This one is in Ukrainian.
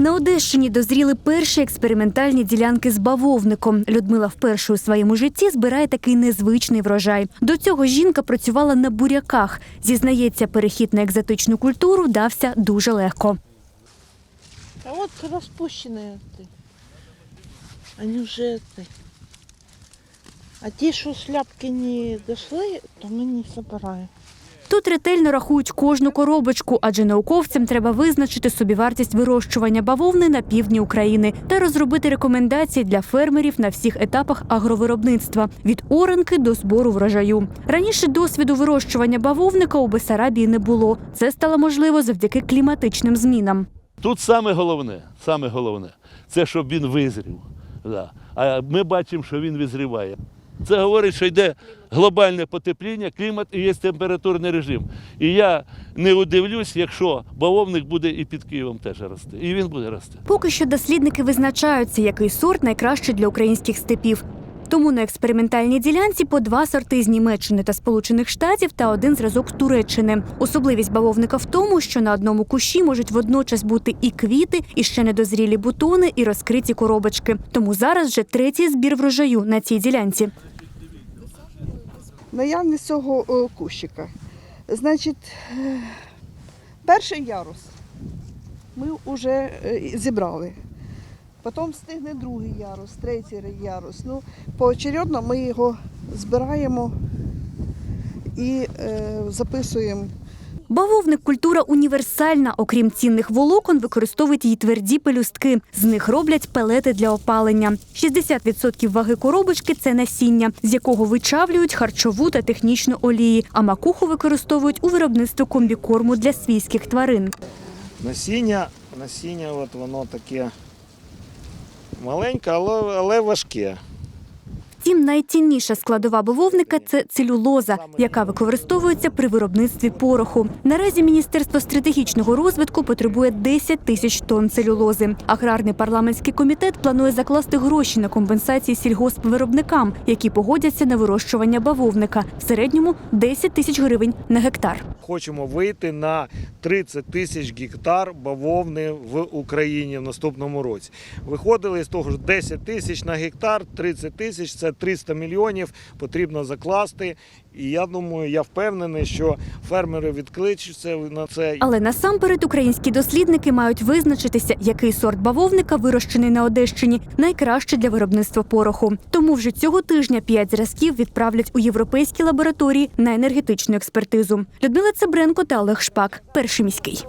На Одещині дозріли перші експериментальні ділянки з бавовником. Людмила вперше у своєму житті збирає такий незвичний врожай. До цього жінка працювала на буряках. Зізнається, перехід на екзотичну культуру дався дуже легко. А вот распущенные ты. Они уже это. А те, что шляпки не дошли, то мы не собираем. Тут ретельно рахують кожну коробочку, адже науковцям треба визначити собівартість вирощування бавовни на півдні України та розробити рекомендації для фермерів на всіх етапах агровиробництва від оранки до збору врожаю. Раніше досвіду вирощування бавовника у Бесарабії не було. Це стало можливо завдяки кліматичним змінам. Тут саме головне, саме головне, це щоб він визрів. А ми бачимо, що він визріває. Це говорить, що йде глобальне потепління, клімат і є температурний режим. І я не удивлюсь, якщо бавовник буде і під Києвом теж рости. І він буде рости. Поки що дослідники визначаються, який сорт найкращий для українських степів. Тому на експериментальній ділянці по два сорти з Німеччини та Сполучених Штатів та один зразок Туреччини. Особливість бавовника в тому, що на одному кущі можуть водночас бути і квіти, і ще недозрілі бутони, і розкриті коробочки. Тому зараз вже третій збір врожаю на цій ділянці. Наявність цього е, кущика. Значить, е, перший ярус ми вже е, зібрали. Потім стигне другий ярус, третій ярус. Ну, поочередно ми його збираємо і е, записуємо Бавовник культура універсальна. Окрім цінних волокон, використовують її тверді пелюстки. З них роблять пелети для опалення. 60% ваги коробочки це насіння, з якого вичавлюють харчову та технічну олії. А макуху використовують у виробництві комбікорму для свійських тварин. Насіння, насіння от воно таке маленьке, але, але важке. Втім, найцінніша складова бавовника це целюлоза, яка використовується при виробництві пороху. Наразі Міністерство стратегічного розвитку потребує 10 тисяч тонн целюлози. Аграрний парламентський комітет планує закласти гроші на компенсації сільгоспвиробникам, які погодяться на вирощування бавовника. В середньому 10 тисяч гривень на гектар. Хочемо вийти на 30 тисяч гектар бавовни в Україні в наступному році. Виходили з того ж 10 тисяч на гектар, 30 тисяч це 300 мільйонів потрібно закласти. І я думаю, я впевнений, що фермери відкличуться на це. Але насамперед українські дослідники мають визначитися, який сорт бавовника, вирощений на Одещині, найкраще для виробництва пороху. Тому вже цього тижня п'ять зразків відправлять у європейські лабораторії на енергетичну експертизу. Людмила Цебренко та Олег Шпак. Перший міський.